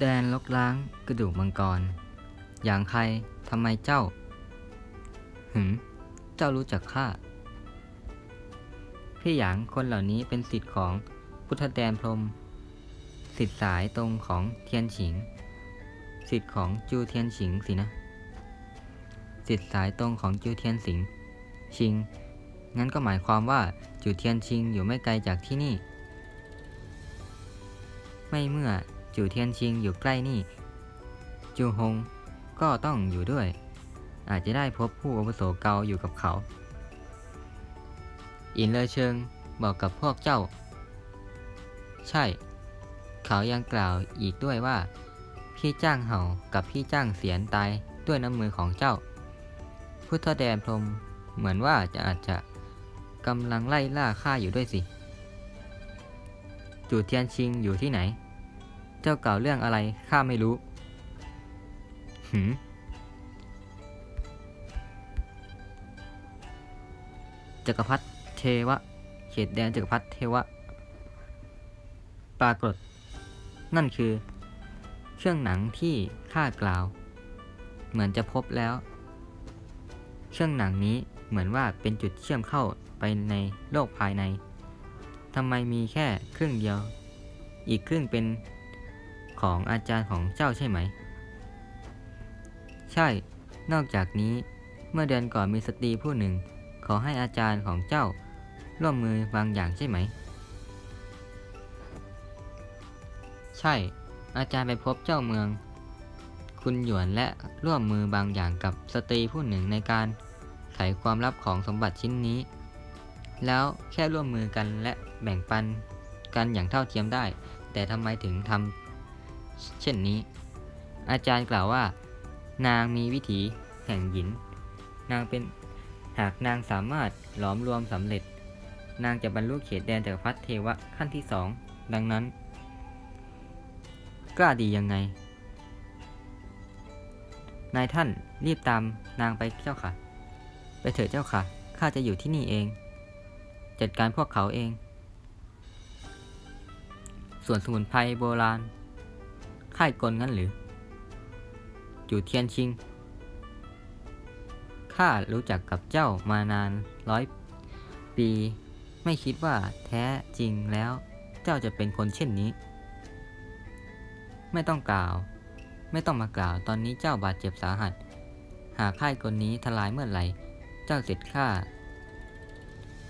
แดนลกล้างกระดูกมังกร อย่างใครทำไมเจ้า หืม เจ้ารู้จักข้า พี่หยางคนเหล่านี้เป็นสิทธิ์ของพุทธแดนพรม สิทธิ์สายตรงของเทียนฉิง สิทธิ์ของจูเทียนฉิงสินะ สิทธิ์สายตรงของจูเทียนสิง ชิง งั้นก็หมายความว่าจูเทียนชิงอยู่ไม่ไกลจากที่นี่ ไม่เมื่อ จูเทียนชิงอยู่ใกล้นี่ จูฮงก็ต้องอยู่ด้วย อาจจะได้พบผู้อาวุโสเกาอยู่กับเขา อินเลอเชิงบอกกับพวกเจ้า ใช่ เขายังกล่าวอีกด้วยว่า พี่จ้างเห่ากับพี่จ้างเสียนตายด้วยน้ำมือของเจ้า พุทธแดนพรมเหมือนว่าจะอาจจะกำลังไล่ล่าข้าอยู่ด้วยสิ จูเทียนชิงอยู่ที่ไหน จ้ากล่าวเรื่องอะไรข้าไม่รู้ หืมจักรพรรดิเทวะ เขตแดนจักรพรรดิเทวะ ปรากฏ นั่นคือ เครื่องหนังที่ข้ากล่าว เหมือนจะพบแล้ว เครื่องหนังนี้เหมือนว่าเป็นจุดเชื่อมเข้าไปในโลกภายในทำไมมีแค่ครึ่งเดียว อีกครึ่งเป็น ของอาจารย์ของเจ้าใช่ไหม ใช่ นอกจากนี้ เมื่อเดือนก่อนมีสตรีผู้หนึ่ง ขอให้อาจารย์ของเจ้า ร่วมมือบางอย่างใช่ไหม ใช่ อาจารย์ไปพบเจ้าเมือง คุณหยวนและร่วมมือบางอย่างกับสตรีผู้หนึ่งในการไขความลับของสมบัติชิ้นนี้ แล้วแค่ร่วมมือกันและแบ่งปันกันอย่างเท่าเทียมได้ แต่ทำไมถึงทำ เช่นนี้ อาจารย์กล่าวว่า นางมีวิถีแห่งหยิน นางเป็นหากนางสามารถหลอมรวมสำเร็จ นางจะบรรลุเขตแดนจักรพรรดิเทวะขั้นที่สองดังนั้น กล้าดียังไง นายท่านรีบตามนางไปเจ้าค่ะ ไปเถิดเจ้าค่ะข้าจะอยู่ที่นี่เอง จัดการพวกเขาเอง ส่วนสมุนไพรโบราณ ค่ายกลงั้นหรือ อยู่เทียนชิง ข้ารู้จักกับเจ้ามานานร้อยปี ไม่คิดว่าแท้จริงแล้ว เจ้าจะเป็นคนเช่นนี้ ไม่ต้องกล่าว ไม่ต้องมากล่าว ตอนนี้เจ้าบาดเจ็บสาหัส หากค่ายกลนี้ทลายเมื่อไหร่ เจ้าเสร็จข้า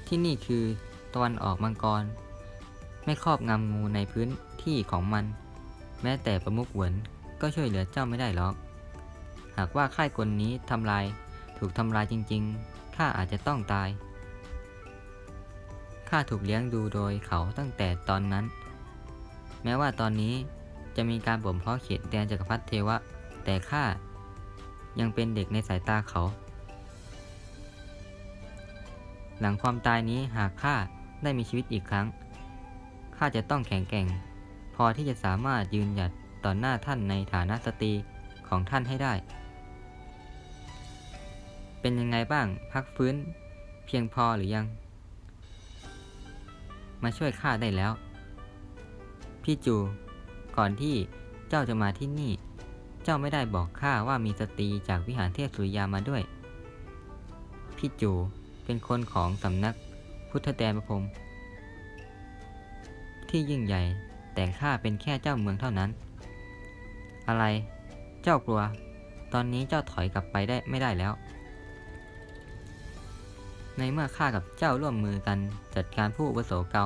ที่นี่คือตะวันออกมังกร ไม่ครอบงำงูในพื้นที่ของมัน แม้แต่ประมุขหวนก็ช่วยเหลือเจ้าไม่ได้หรอก หากว่าค่ายกลนี้ทำลายถูกทำลายจริงๆ ข้าอาจจะต้องตาย ข้าถูกเลี้ยงดูโดยเขาตั้งแต่ตอนนั้น แม้ว่าตอนนี้จะมีการบ่มเพาะเขตแดนจักรพรรดิเทวะ แต่ข้ายังเป็นเด็กในสายตาเขา หลังความตายนี้หากข้าได้มีชีวิตอีกครั้ง ข้าจะต้องแข็งแกร่ง พอที่จะสามารถยืนหยัดต่อหน้าท่านในฐานะสตรีของท่านให้ได้ เป็นยังไงบ้างพักฟื้นเพียงพอหรือยัง มาช่วยข้าได้แล้ว พี่จู ก่อนที่เจ้าจะมาที่นี่ เจ้าไม่ได้บอกข้าว่ามีสตรีจากวิหารเทพสุริยามาด้วย พี่จูเป็นคนของสำนักพุทธแดนประพรมที่ยิ่งใหญ่ แต่ข้าเป็นแค่เจ้าเมืองเท่านั้น อะไร เจ้ากลัว ตอนนี้เจ้าถอยกลับไปได้ไม่ได้แล้ว ในเมื่อข้ากับเจ้าร่วมมือกันจัดการผู้อุปโสเกา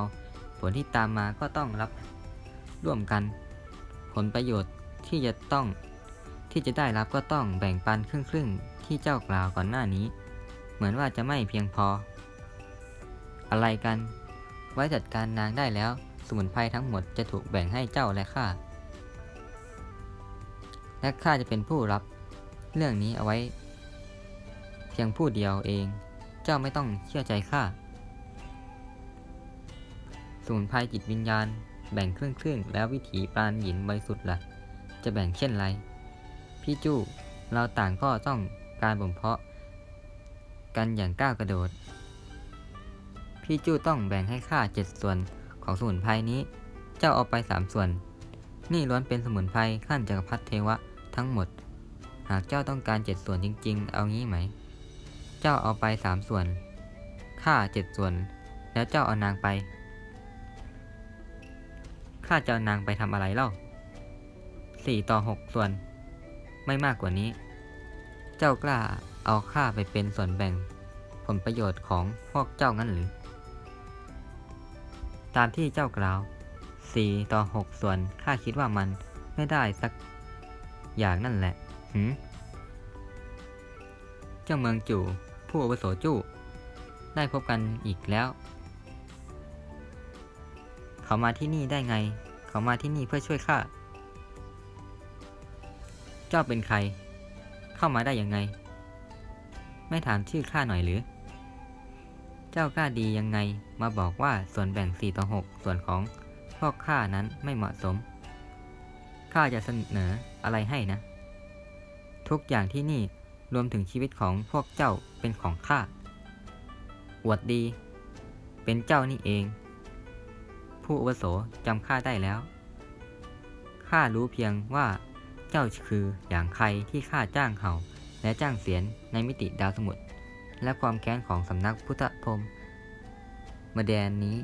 ผลที่ตามมาก็ต้องรับร่วมกัน ผลประโยชน์ที่จะต้องที่จะได้รับก็ต้องแบ่งปันครึ่งๆที่เจ้ากล่าวก่อนหน้านี้ เหมือนว่าจะไม่เพียงพอ อะไรกัน ไว้จัดการนางได้แล้ว สมุนไพรทั้งหมดจะถูกแบ่งให้เจ้าและข้า และข้าจะเป็นผู้รับเรื่องนี้เอาไว้ เพียงผู้เดียวเอง เจ้าไม่ต้องเชื่อใจข้า สมุนไพรจิตวิญญาณ แบ่งครึ่งครึ่งแล้ววิถีปราณหยินบริสุทธิ์ล่ะ จะแบ่งเช่นไร พี่จู้เราต่างก็ต้องการบ่มเพาะ กันอย่างก้าวกระโดด พี่จู้ต้องแบ่งให้ข้าเจ็ดส่วน ของสมุนไพรนี้ เจ้าเอาไปสามส่วน นี่ล้วนเป็นสมุนไพรขั้นจักรพรรดิเทวะทั้งหมด หากเจ้าต้องการเจ็ดส่วนจริง ๆ เอางี้ไหม เจ้าเอาไปสามส่วน ข้าเจ็ดส่วน แล้วเจ้าเอานางไป ข้าจะเอานางไปทำอะไรเล่าสี่ต่อหกส่วน ไม่มากกว่านี้ เจ้ากล้าเอาข้าไปเป็นส่วนแบ่ง ผลประโยชน์ของพวกเจ้างั้นหรือ ตามที่เจ้ากล่าวสี่ต่อหกส่วนข้าคิดว่ามันไม่ได้สักอย่างนั่นแหละหืมเจ้าเมืองจู่ผู้อาวุโสจู่ได้พบกันอีกแล้ว เขามาที่นี่ได้ไง เขามาที่นี่เพื่อช่วยข้า เจ้าเป็นใคร เข้ามาได้ยังไง ไม่ถามชื่อข้าหน่อยหรือ เจ้ากล้าดียังไงมาบอกว่าส่วนแบ่ง 4 ต่อ 6 ส่วนของพวกข้านั้นไม่เหมาะสม ข้าจะเสนออะไรให้นะ ทุกอย่างที่นี่รวมถึงชีวิตของพวกเจ้าเป็นของข้า อวดดี เป็นเจ้านี่เอง ผู้อาวุโสจำข้าได้แล้ว ข้ารู้เพียงว่าเจ้าคืออย่างใครที่ข้าจ้างเห่าและจ้างเสียนในมิติดาวสมุทรและความแค้นของสำนักพุทธ พรมมาแดนนี้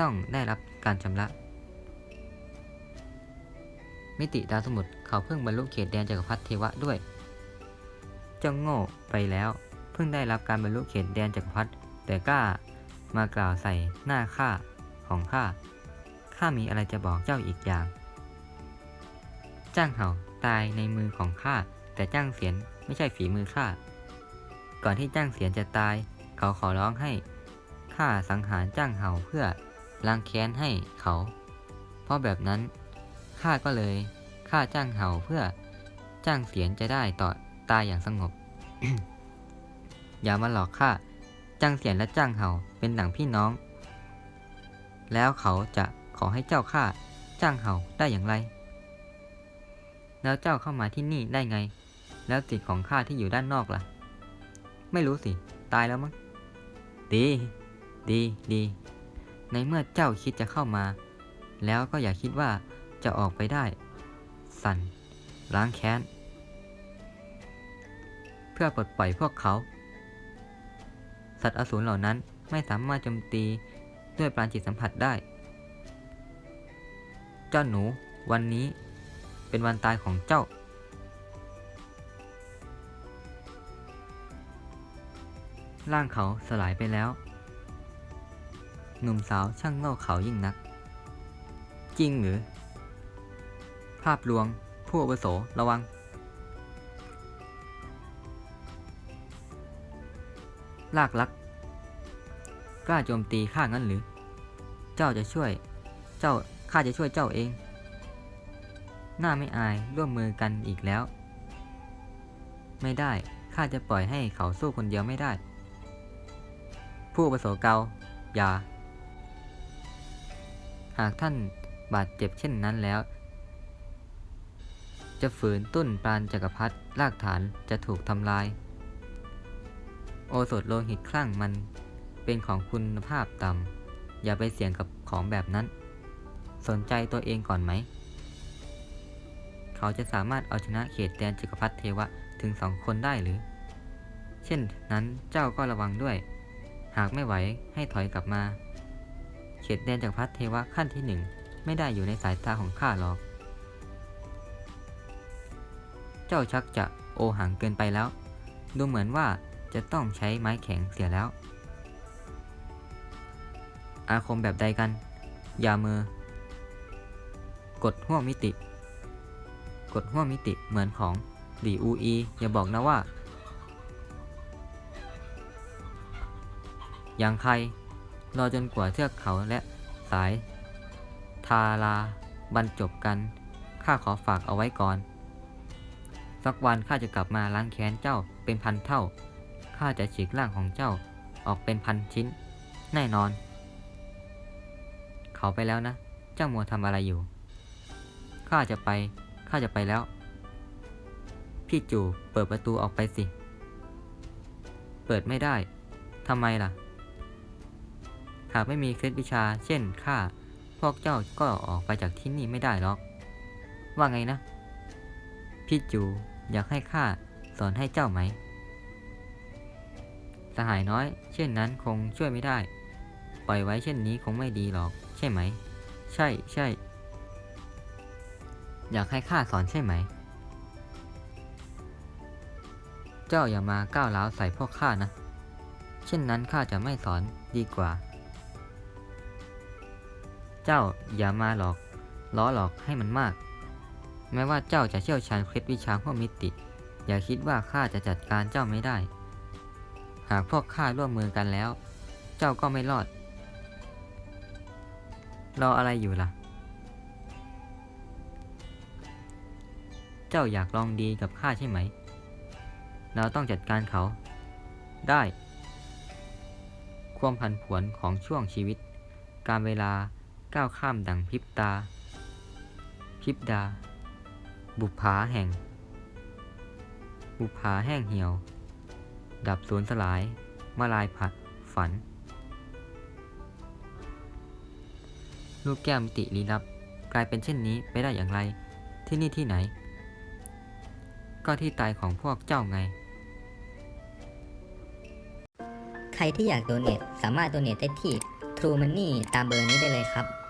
ต้องได้รับการชำระ มิติดาวสมุทรเขาเพิ่งบรรลุเขตแดนจักรพรรดิเทวะด้วยจ้าโง่ไปแล้วเพิ่งได้รับการบรรลุเขตแดนจักรพรรดิแต่กล้ามากล่าวใส่หน้าข้าของข้าข้ามีอะไรจะบอกเจ้าอีกอย่าง จ้างเห่าตายในมือของข้าแต่จ้างเสียนไม่ใช่ฝีมือข้าก่อนที่จ้างเสียนจะตาย เขาขอร้องให้ข้าสังหารจ้างเห่าเพื่อล้างแค้นให้เขา เพราะแบบนั้นข้าก็เลยฆ่าจ้างเห่าเพื่อจ้างเสียนจะได้ต่อตายอย่างสงบ อย่ามาหลอกข้าจ้างเสียนและจ้างเห่าเป็นหนังพี่น้อง แล้วเขาจะขอให้เจ้าฆ่าจ้างเห่าได้อย่างไร แล้วเจ้าเข้ามาที่นี่ได้ไง แล้วสิทธิ์ของข้าที่อยู่ด้านนอกล่ะ ไม่รู้สิ ตายแล้วมั้ง ดี ดีดี ในเมื่อเจ้าคิดจะเข้ามา แล้วก็อย่าคิดว่าจะออกไปได้ สั่นล้างแค้น เพื่อปลดปล่อยพวกเขา สัตว์อสูรเหล่านั้นไม่สามารถโจมตีด้วยปราณจิตสัมผัสได้ เจ้าหนูวันนี้เป็นวันตายของเจ้า ร่างเขาสลายไปแล้ว หนุ่มสาวช่างโง่เขายิ่งนัก จริงหรือ ภาพลวงผู้อาวุโสระวัง ลากลัก กล้าโจมตีข้างั้นหรือ เจ้าจะช่วย เจ้าข้าจะช่วยเจ้าเอง หน้าไม่อายร่วมมือกันอีกแล้ว ไม่ได้ข้าจะปล่อยให้เขาสู้คนเดียวไม่ได้ ผู้อาวุโสเกาอย่าหากท่านบาดเจ็บเช่นนั้นแล้ว จะฝืนตุ้นปราณจักรพรรดิรากฐานจะถูกทำลาย โอสถโลหิตคลั่งมันเป็นของคุณภาพต่ำอย่าไปเสี่ยงกับของแบบนั้น สนใจตัวเองก่อนไหม เขาจะสามารถเอาชนะเขตแดนจักรพรรดิเทวะถึงสองคนได้หรือ เช่นนั้นเจ้าก็ระวังด้วย หากไม่ไหวให้ถอยกลับมา เขตแดนจักรพรรดิเทวะขั้นที่หนึ่งไม่ได้อยู่ในสายตาของข้าหรอก เจ้าชักจะโอหังเกินไปแล้ว ดูเหมือนว่าจะต้องใช้ไม้แข็งเสียแล้ว อาคมแบบใดกัน ยามือ กดห่วงมิติ กดห่วงมิติเหมือนของดีอูอีอย่าบอกนะว่า อย่างใคร รอจนกว่าเทือกเขาและสาย ทาราบรรจบกัน ข้าขอฝากเอาไว้ก่อน สักวันข้าจะกลับมาล้างแค้นเจ้าเป็นพันเท่า ข้าจะฉีกร่างของเจ้าออกเป็นพันชิ้น แน่นอน เขาไปแล้วนะ เจ้ามัวทำอะไรอยู่ ข้าจะไป ข้าจะไปแล้ว พี่จู่เปิดประตูออกไปสิ เปิดไม่ได้ทำไมล่ะ หากไม่มีเคล็ดวิชา เช่นข้าพวกเจ้าก็ออกไปจากที่นี่ไม่ได้หรอก ว่าไงนะพี่จูอยากให้ข้าสอนให้เจ้าไหม สหายน้อย เช่นนั้นคงช่วยไม่ได้ ปล่อยไว้เช่นนี้คงไม่ดีหรอก ใช่ไหม ใช่ใช่ อยากให้ข้าสอนใช่ไหม เจ้าอย่ามาก้าวร้าวใส่พวกข้านะ เช่นนั้นข้าจะไม่สอนดีกว่า เจ้าอย่ามาหลอกล้อหลอกให้มันมาก แม้ว่าเจ้าจะเชี่ยวชาญเคล็ดวิชาพวกมิติ อย่าคิดว่าข้าจะจัดการเจ้าไม่ได้ หากพวกข้าร่วมมือกันแล้ว เจ้าก็ไม่รอด รออะไรอยู่ล่ะ เจ้าอยากลองดีกับข้าใช่ไหม เราต้องจัดการเขา ได้ ความผันผวนของช่วงชีวิต การเวลา ก้าวข้ามดังพริบตาพริบดา บุผาแห่ง บุผาแห้งเหี่ยว ดับสูญสลายมาลายผัดฝัน ลูกแก้วมิติลี้ลับกลายเป็นเช่นนี้ไปได้อย่างไร ที่นี่ที่ไหน ก็ที่ตายของพวกเจ้าไง ใครที่อยากโดเนทสามารถโดเนทได้ที่ True Money ตามเบอร์นี้ได้เลยครับ